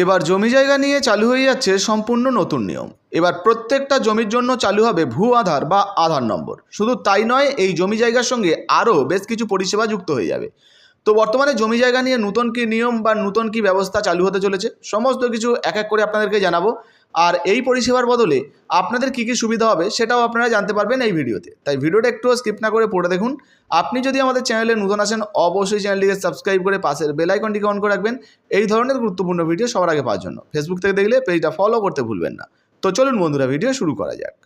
এবার জমি জায়গা নিয়ে চালু হয়ে যাচ্ছে সম্পূর্ণ নতুন নিয়ম। এবার প্রত্যেকটা জমির জন্য চালু হবে ভূ আধার বা আধার নম্বর। শুধু তাই নয়, এই জমি জায়গার সঙ্গে আরও বেশ কিছু পরিষেবা যুক্ত হয়ে যাবে। তো বর্তমানে জমি জায়গা নিয়ে নতুন কি নিয়ম বা নতুন কি ব্যবস্থা চালু হতে চলেছে, সমস্ত কিছু এক এক করে আপনাদেরকে জানাব। আর এই পরিষেবার বদলে আপনাদের কী কী সুবিধা হবে সেটাও আপনারা জানতে পারবেন এই ভিডিওতে। তাই ভিডিওটা একটু স্কিপ না করে পড়ে দেখুন। আপনি যদি আমাদের চ্যানেলে নতুন আসেন, অবশ্যই চ্যানেলটিকে সাবস্ক্রাইব করে পাশের বেল আইকনটিকে অন করে রাখবেন। এই ধরনের গুরুত্বপূর্ণ ভিডিও সবার আগে পাওয়ার জন্য। ফেসবুক থেকে দেখলে পেজটা ফলো করতে ভুলবেন না। তো চলুন বন্ধুরা, ভিডিও শুরু করা যাক।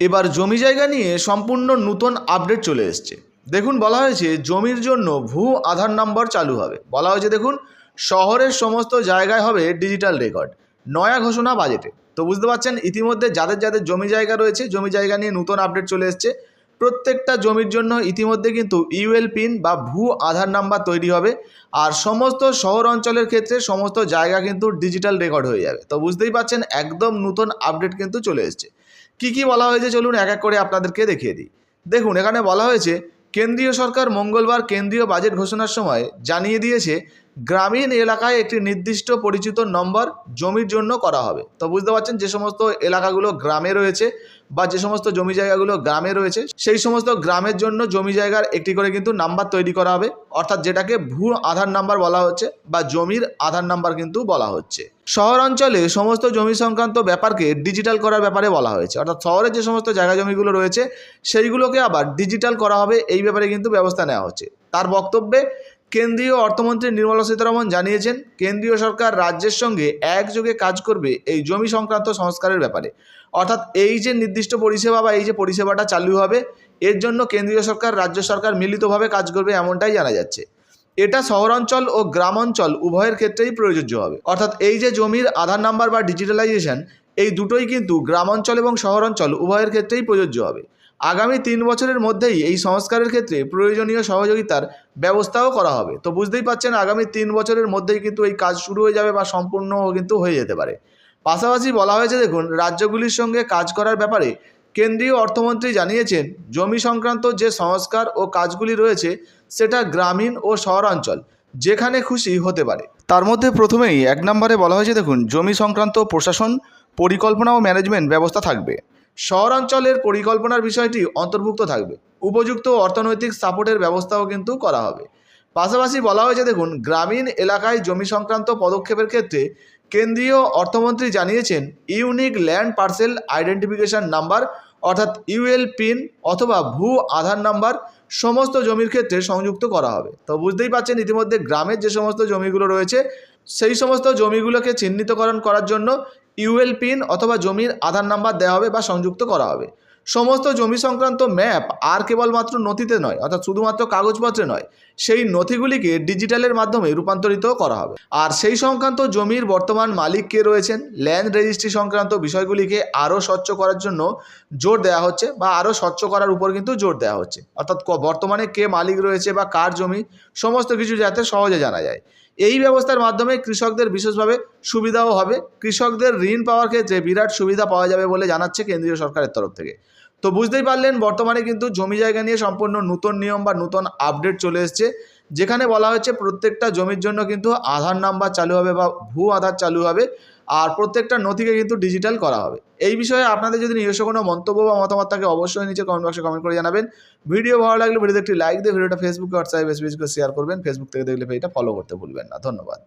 এবার জমি জায়গা নিয়ে সম্পূর্ণ নতুন আপডেট চলে এসছে। দেখুন, বলা হয়েছে জমির জন্য ভূ আধার নম্বর চালু হবে। বলা হয়েছে, দেখুন, শহরের সমস্ত জায়গায় হবে ডিজিটাল রেকর্ড। নয়া ঘোষণা বাজেটে। তো বুঝতে পারছেন, ইতিমধ্যে যাদের যাদের জমি জায়গা রয়েছে, জমি জায়গা নিয়ে নতুন আপডেট চলে এসছে, প্রত্যেকটা জমির জন্য ইতিমধ্যে কিন্তু ইউএল পিন বা ভূ আধার নাম্বার তৈরি হবে। আর সমস্ত শহর অঞ্চলের ক্ষেত্রে সমস্ত জায়গা কিন্তু ডিজিটাল রেকর্ড হয়ে যাবে। তো বুঝতেই পারছেন, একদম নতুন আপডেট কিন্তু চলে এসছে। কি কি বলা হয়েছে, চলুন এক এক করে আপনাদেরকে দেখিয়ে দিই। দেখুন, এখানে বলা হয়েছে কেন্দ্রীয় সরকার মঙ্গলবার কেন্দ্রীয় বাজেট ঘোষণার সময় জানিয়ে দিয়েছে গ্রামীণ এলাকায় একটি নির্দিষ্ট পরিচিত নম্বর জমির জন্য করা হবে। তো বুঝতে পারছেন, যে সমস্ত এলাকাগুলো গ্রামে রয়েছে বা যে সমস্ত জমি জায়গাগুলো গ্রামে রয়েছে, সেই সমস্ত গ্রামের জন্য জমি জায়গার একটি করে কিন্তু নাম্বার তৈরি করা হবে। অর্থাৎ যেটাকে ভূ আধার নাম্বার বলা হচ্ছে বা জমির আধার নাম্বার কিন্তু বলা হচ্ছে। শহর অঞ্চলে সমস্ত জমি সংক্রান্ত ব্যাপারকে ডিজিটাল করার ব্যাপারে বলা হয়েছে। অর্থাৎ শহরে যে সমস্ত জায়গা জমিগুলো রয়েছে, সেইগুলোকে আবার ডিজিটাল করা হবে, এই ব্যাপারে কিন্তু ব্যবস্থা নেওয়া হচ্ছে। তার বক্তব্যে কেন্দ্রীয় অর্থমন্ত্রী নির্মলা সীতারামন জানিয়েছেন, কেন্দ্রীয় সরকার রাজ্যের সঙ্গে একযোগে কাজ করবে এই জমি সংক্রান্ত সংস্কারের ব্যাপারে। অর্থাৎ এই যে নির্দিষ্ট পরিষেবা বা এই যে পরিষেবাটা চালু হবে, এর জন্য কেন্দ্রীয় সরকার, রাজ্য সরকার মিলিতভাবে কাজ করবে এমনটাই জানা যাচ্ছে। এটা শহরাঞ্চল ও গ্রামাঞ্চল উভয়ের ক্ষেত্রেই প্রযোজ্য হবে। অর্থাৎ এই যে জমির আধার নাম্বার বা ডিজিটালাইজেশন, এই দুটোই কিন্তু গ্রামাঞ্চল এবং শহরাঞ্চল উভয়ের ক্ষেত্রেই প্রযোজ্য হবে। আগামী তিন বছরের মধ্যেই এই সংস্কারের ক্ষেত্রে প্রয়োজনীয় সহযোগিতার ব্যবস্থাও করা হবে। তো বুঝতেই পাচ্ছেন, আগামী তিন বছরের মধ্যেই কিন্তু এই কাজ শুরু হয়ে যাবে বা সম্পূর্ণ কিন্তু হয়ে যেতে পারে। পাশাপাশি বলা হয়েছে, দেখুন, রাজ্যগুলির সঙ্গে কাজ করার ব্যাপারে কেন্দ্রীয় অর্থমন্ত্রী জানিয়েছেন, জমি সংক্রান্ত যে সংস্কার ও কাজগুলি রয়েছে, সেটা গ্রামীণ ও শহরাঞ্চল, যেখানে খুশি হতে পারে। তার মধ্যে প্রথমেই এক নম্বরে বলা হয়েছে, দেখুন, জমি সংক্রান্ত প্রশাসন, পরিকল্পনা ও ম্যানেজমেন্ট ব্যবস্থা থাকবে। শহরাঞ্চলের পরিকল্পনার বিষয়টি অন্তর্ভুক্ত থাকবে। উপযুক্ত অর্থনৈতিক সাপোর্টের ব্যবস্থাও কিন্তু করা হবে। পাশাপাশি বলা হয়েছে, দেখুন, গ্রামীণ এলাকায় জমি সংক্রান্ত পদক্ষেপের ক্ষেত্রে কেন্দ্রীয় অর্থমন্ত্রী জানিয়েছেন, unique land parcel identification number, অর্থাৎ ইউএল পিন অথবা ভূ আধার নাম্বার, সমস্ত জমির ক্ষেত্রে সংযুক্ত করা হবে। তো বুঝতেই পারছেন, ইতিমধ্যে গ্রামের যে সমস্ত জমিগুলো রয়েছে, সেই সমস্ত জমিগুলোকে চিহ্নিতকরণ করার জন্য ইউএল পিন অথবা জমির আধার নাম্বার দেওয়া হবে বা সংযুক্ত করা হবে। সমস্ত জমি সংক্রান্ত ম্যাপ আর কেবলমাত্র নথিতে নয়, অর্থাৎ শুধুমাত্র কাগজপত্রে নয়, সেই নথিগুলিকে ডিজিটালের মাধ্যমে রূপান্তরিত করা হবে। আর সেই সংক্রান্ত জমির বর্তমান মালিক কে রয়েছেন? ল্যান্ড রেজিস্ট্রি সংক্রান্ত বিষয়গুলিকে আরও স্বচ্ছ করার জন্য জোর দেওয়া হচ্ছে বা আরও স্বচ্ছ করার উপর কিন্তু জোর দেওয়া হচ্ছে। অর্থাৎ বর্তমানে কে মালিক রয়েছে বা কার জমি? সমস্ত কিছু যাতে সহজে জানা যায়। এই ব্যবস্থার মাধ্যমে কৃষকদের বিশেষভাবে সুবিধাও হবে। কৃষকদের ঋণ পাওয়ার ক্ষেত্রে বিরাট সুবিধা পাওয়া যাবে বলে জানাচ্ছে কেন্দ্রীয় সরকারের তরফ থেকে। তো বুঝতেই পারলেন, বর্তমানে কিন্তু জমি জায়গা নিয়ে সম্পূর্ণ নতুন নিয়ম বা নতুন আপডেট চলে এসছে। যেখানে বলা হচ্ছে প্রত্যেকটা জমির জন্য কিন্তু আধার নাম্বার চালু হবে বা ভূ আধার চালু হবে। আর প্রত্যেকটা নথিকে কিন্তু ডিজিটাল করা হবে। এই বিষয়ে আপনাদের যদি নিজস্ব কোনো মন্তব্য বা মতামত থাকে, অবশ্যই নিচে কমেন্ট বক্সে কমেন্ট করে জানাবেন। ভিডিও ভালো লাগলে ভিডিওতে একটি লাইক দিয়ে, ভিডিওটা ফেসবুকে হোয়াটসঅ্যাপে বেশি করে শেয়ার করবেন। ফেসবুক থেকে দেখলে পেজটা ফলো করতে ভুলবেন না। ধন্যবাদ।